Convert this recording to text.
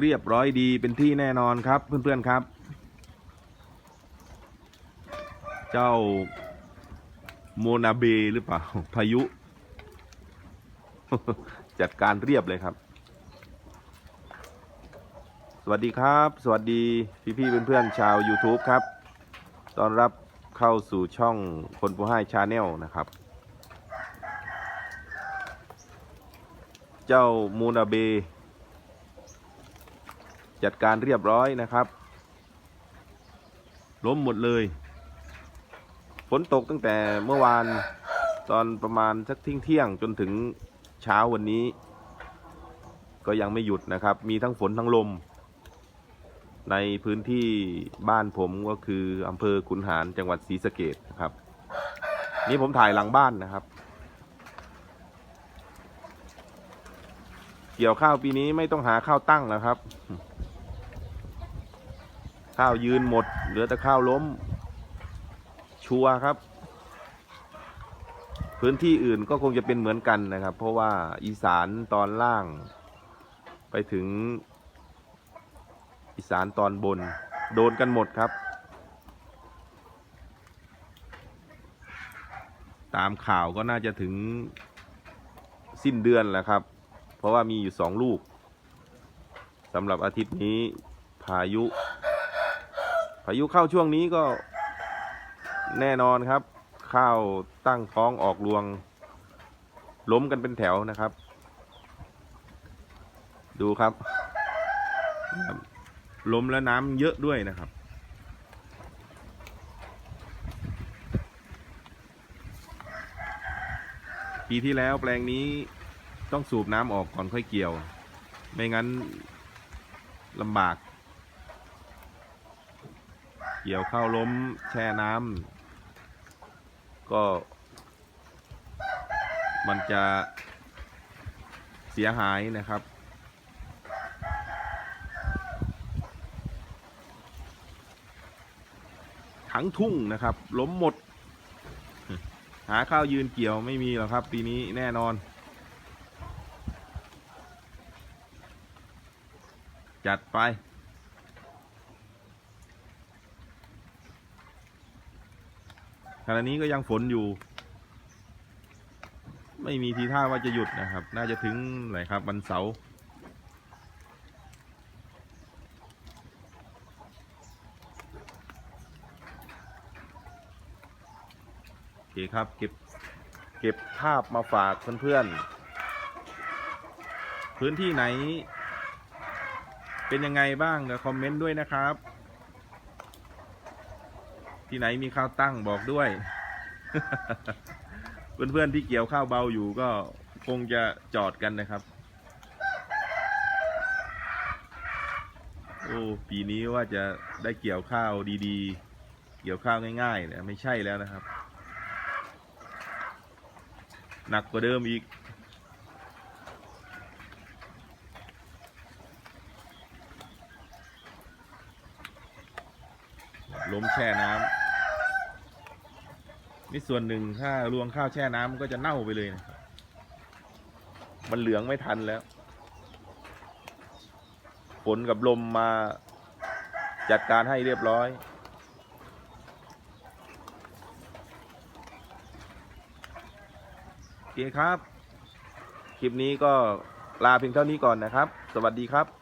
เรียบร้อยดีเป็นที่แน่นอนครับเพื่อนๆครับ เจ้าโมนาเบหรือเปล่า พายุ จัดการเรียบเลยครับ สวัสดีครับ สวัสดีพี่ๆเพื่อนๆชาว YouTube ครับต้อนรับเข้าสู่ช่องคนผู้ให้ชาแนลนะครับ เจ้ามูนาเบ จัดการเรียบร้อยนะครับ ล้มหมดเลยฝนตกตั้งแต่เมื่อวานตอนประมาณสักเที่ยงเที่ยงจนถึงเช้าวันนี้ ก็ยังไม่หยุดนะครับ มีทั้งฝนทั้งลม ในพื้นที่บ้านผมก็คืออำเภอขุนหารจังหวัดศรีสะเกดนะครับ นี่ผมถ่ายหลังบ้านนะครับ เกี่ยวข้าวปีนี้ไม่ต้องหาข้าวตั้งแล้วครับ ข้าวยืนหมด เหลือแต่ข้าวล้ม ชัวร์ครับ พื้นที่อื่นก็คงจะเป็นเหมือนกันนะครับ เพราะว่าอีสานตอนล่าง ไปถึง อีสานตอนบน โดนกันหมดครับ ตามข่าวก็น่าจะถึงสิ้นเดือนแหละครับ เพราะว่ามีอยู่สองลูกสำหรับอาทิตย์นี้พายุายุเข้าช่วงนี้ก็แน่นอนครับ ข้าวตั้งท้องออกรวง ล้มกันเป็นแถวนะครับ ดูครับ ล้มแล้วน้ำเยอะด้วยนะครับ ปีที่แล้วแปลงนี้ต้องสูบน้ำออกก่อนค่อยเกี่ยว ไม่งั้นลำบาก เกี่ยวข้าวล้มแช่น้ำก็ มันจะเสียหายนะครับ ทั้งทุ่งนะครับ ล้มหมด หาข้าวยืนเกี่ยวไม่มีหรอกครับ ปีนี้แน่นอนจัดไป ณะนี้ก็ยังฝนอยู่ ไม่มีทีท่าว่าจะหยุดนะครับ น่าจะถึงไหนครับวันเสาร์โอเคครับเก็บเก็บภาพมาฝากเพื่อนๆ พื้นที่ไหน เป็นยังไงบ้างเดี๋ยวคอมเมนต์ด้วยนะครับ ที่ไหนมีข้าวตั้งบอกด้วย เพื่อนๆที่เกี่ยวข้าวเบาอยู่ก็คงจะจอดกันนะครับ โอ้ปีนี้ว่าจะได้เกี่ยวข้าวดีๆ เกี่ยวข้าวง่ายๆเนี่ยไม่ใช่แล้วนะครับ หนักกว่าเดิมอีกล้มแช่น้ำ นี่ส่วนหนึ่งถ้ารวงข้าวแช่น้ำมันก็จะเน่าไปเลยนะครับมันเหลืองไม่ทันแล้วฝนกับลมมาจัดการให้เรียบร้อย โอเคครับ คลิปนี้ก็ลาเพียงเท่านี้ก่อนนะครับ สวัสดีครับ